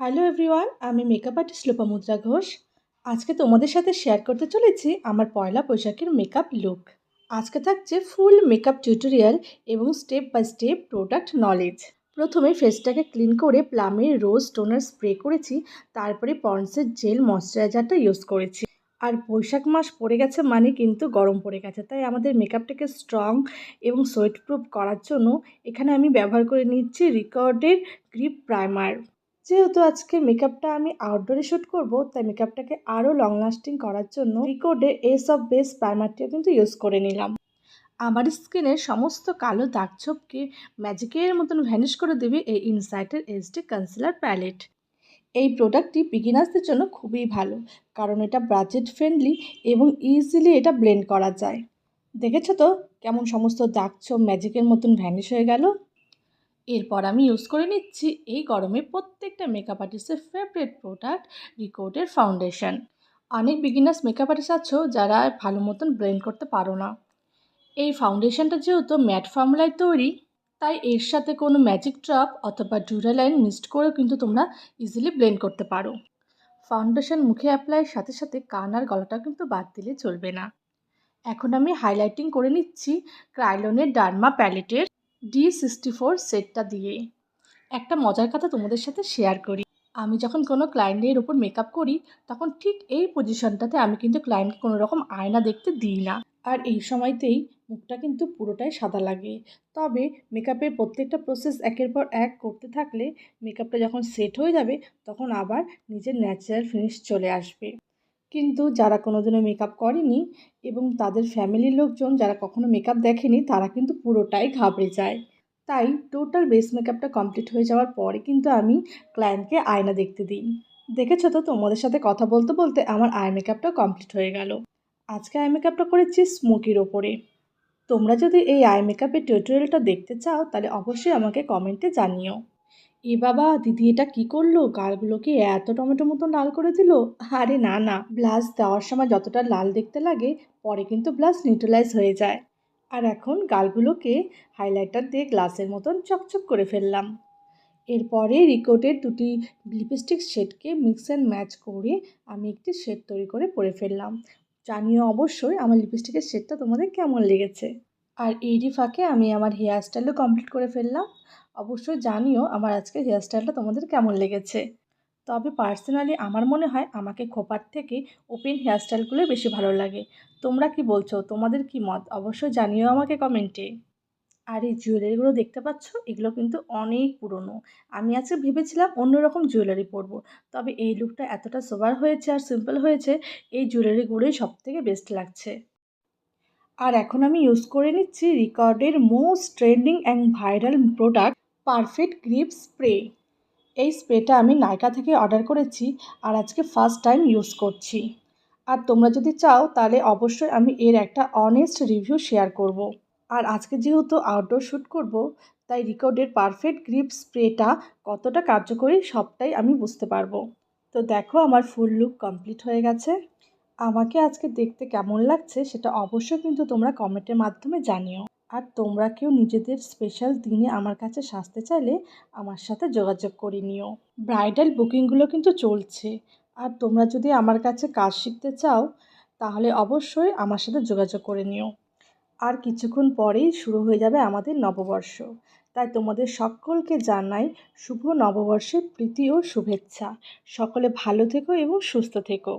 Hello everyone আমি makeup artist Lopamudra Ghosh. আজকে তোমাদের সাথে শেয়ার করতে চলেছি আমার পয়লা বৈশাখের মেকআপ লুক আজকে থাকছে ফুল মেকআপ টিউটোরিয়াল এবং step by step product knowledge প্রথমে ফেসটাকে ক্লিন করে প্লামের রোজ টোনার স্প্রে করেছি, তারপরে পন্সের জেল ময়শ্চারাইজারটা ইউজ করেছি। আর বৈশাখ মাস পড়ে গেছে মানে কিন্তু গরম পড়ে গেছে, তাই আমাদের মেকআপটাকে স্ট্রং এবং সোয়েট প্রুফ করার জন্য এখানে আমি ব্যবহার করে নিচ্ছি রিকর্ডের গ্রিপ প্রাইমার যেহেতু আজকে মেকআপটা আমি আউটডোরে শ্যুট করব, তাই মেকআপটাকে আরও লং লাস্টিং করার জন্য রিকোডের এস অফ বেস প্রাইমারটিও কিন্তু ইউজ করে নিলাম। আমার স্কিনের সমস্ত কালো দাগ ছোপকে ম্যাজিকের মতন ভ্যানিশ করে দেবে এই ইনসাইটের এসডি কনসিলার প্যালেট এই প্রোডাক্টটি বিগিনার্সদের জন্য খুবই ভালো, কারণ এটা বাজেট ফ্রেন্ডলি এবং ইজিলি এটা ব্লেন্ড করা যায়। দেখেছ তো? কেমন সমস্ত দাগ ছোপ ম্যাজিকের মতন ভ্যানিশ হয়ে গেল? এরপর আমি ইউজ করে নিচ্ছি এই গরমে প্রত্যেকটা মেকআপ আর্টিস্টের ফেভারিট প্রোডাক্ট রিকোডের ফাউন্ডেশন অনেক বিগিনার্স মেকআপ আর্টিস্ট আছো যারা ভালো মতন ব্লেন্ড করতে পারো না। এই ফাউন্ডেশনটা যেহেতু ম্যাট ফর্মুলায় তৈরি, তাই এর সাথে কোনো ম্যাজিক ড্রপ অথবা ডুরালাইন মিক্সড করেও কিন্তু তোমরা ইজিলি ব্লেন্ড করতে পারো। ফাউন্ডেশন মুখে অ্যাপ্লাইয়ের সাথে সাথে কান আর গলাটা কিন্তু বাদ দিলে চলবে না। এখন আমি হাইলাইটিং করে নিচ্ছি ক্রাইলনের ডার্মা প্যালেটের ডি সিক্সটি ফোর সেটটা দিয়ে একটা মজার কথা তোমাদের সাথে শেয়ার করি। আমি যখন কোনো ক্লায়েন্টের ওপর মেকআপ করি, তখন ঠিক এই পজিশনটাতে আমি কিন্তু ক্লায়েন্টকে কোনো রকম আয়না দেখতে দিই না। আর এই সময়তেই মুখটা কিন্তু পুরোটাই সাদা লাগে। তবে মেকআপের প্রত্যেকটা প্রসেস একের পর এক করতে থাকলে মেকআপটা যখন সেট হয়ে যাবে, তখন আবার নিজের ন্যাচারাল ফিনিশ চলে আসবে। কিন্তু যারা কোনো দিনও মেকআপ করেনি এবং তাদের ফ্যামিলির লোকজন যারা কখনো মেকআপ দেখেনি, তারা কিন্তু পুরোটাই ঘাবড়ে যায়। তাই টোটাল বেস মেকআপটা কমপ্লিট হয়ে যাওয়ার পরে কিন্তু আমি ক্লায়েন্টকে আয়না দেখতে দিই। দেখেছ তো, তোমাদের সাথে কথা বলতে বলতে আমার আই মেকআপটা কমপ্লিট হয়ে গেল। আজকে আই মেকআপটা করেছি স্মোকির ওপরে। তোমরা যদি এই আই মেকআপের টিউটোরিয়ালটা দেখতে চাও, তাহলে অবশ্যই আমাকে কমেন্টে জানিও। এ বাবা, দিদি এটা কি করল? গালগুলোকে এত টমেটো মতো লাল করে দিল? আরে না না ব্লাশ দেওয়ার সময় যতটা লাল দেখতে লাগে, পরে কিন্তু ব্লাশ নিউট্রালাইজ হয়ে যায়। আর এখন গালগুলোকে হাইলাইটার দিয়ে গ্লাসের মতন চকচক করে ফেললাম। এরপরে রিকোটের দুটি লিপস্টিক শেডকে মিক্স অ্যান্ড ম্যাচ করে আমি একটি শেড তৈরি করে পরে ফেললাম। জানিও অবশ্যই আমার লিপস্টিকের শেডটা তোমাদের কেমন লেগেছে। আর এরই ফাঁকে আমি আমার হেয়ার স্টাইলও কমপ্লিট করে ফেললাম। অবশ্যই জানিও আমার আজকের হেয়ারস্টাইলটা তোমাদের কেমন লেগেছে। তবে পার্সোনালি আমার মনে হয় আমাকে খোপার থেকে ওপেন হেয়ার হেয়ারস্টাইলগুলো বেশি ভালো লাগে। তোমরা কি বলছো? তোমাদের কি মত? অবশ্যই জানিও আমাকে কমেন্টে আর এই জুয়েলারিগুলো দেখতে পাচ্ছ? এগুলো কিন্তু অনেক পুরনো। আমি আজকে ভেবেছিলাম অন্যরকম জুয়েলারি পরবো। তবে এই লুকটা এতটা সোবার হয়েছে আর সিম্পল হয়েছে, এই জুয়েলারিগুলোই সব থেকে বেস্ট লাগছে। আর এখন আমি ইউজ করে নিচ্ছি রিকর্ডের most trending and viral product perfect grip spray এই স্প্রেটা আমি নাইকা থেকে অর্ডার করেছি আর আজকে ফার্স্ট টাইম ইউজ করছি। আর তোমরা যদি চাও, তাহলে অবশ্যই আমি এর একটা অনেস্ট রিভিউ শেয়ার করব। আর আজকে যেহেতু আউটডোর শ্যুট করব, তাই রিকর্ডের পারফেক্ট গ্রিপ স্প্রেটা কতটা কার্যকরী সবটাই আমি বুঝতে পারব। তো দেখো, আমার ফুল লুক কমপ্লিট হয়ে গেছে। আমাকে আজকে দেখতে কেমন লাগছে সেটা অবশ্যই কিন্তু তোমরা কমেন্টের মাধ্যমে জানিও। আর তোমরা কেউ নিজেদের স্পেশাল দিনে আমার কাছে সাজতে চাইলে আমার সাথে যোগাযোগ করে নিও। ব্রাইডাল বুকিংগুলো কিন্তু চলছে। আর তোমরা যদি আমার কাছে কাজ শিখতে চাও, তাহলে অবশ্যই আমার সাথে যোগাযোগ করে নিও। আর কিছুক্ষণ পরেই শুরু হয়ে যাবে আমাদের নববর্ষ। তাই তোমাদের সকলকে জানাই শুভ নববর্ষের প্রীতি ও শুভেচ্ছা। সকলে ভালো থেকো এবং সুস্থ থেকো।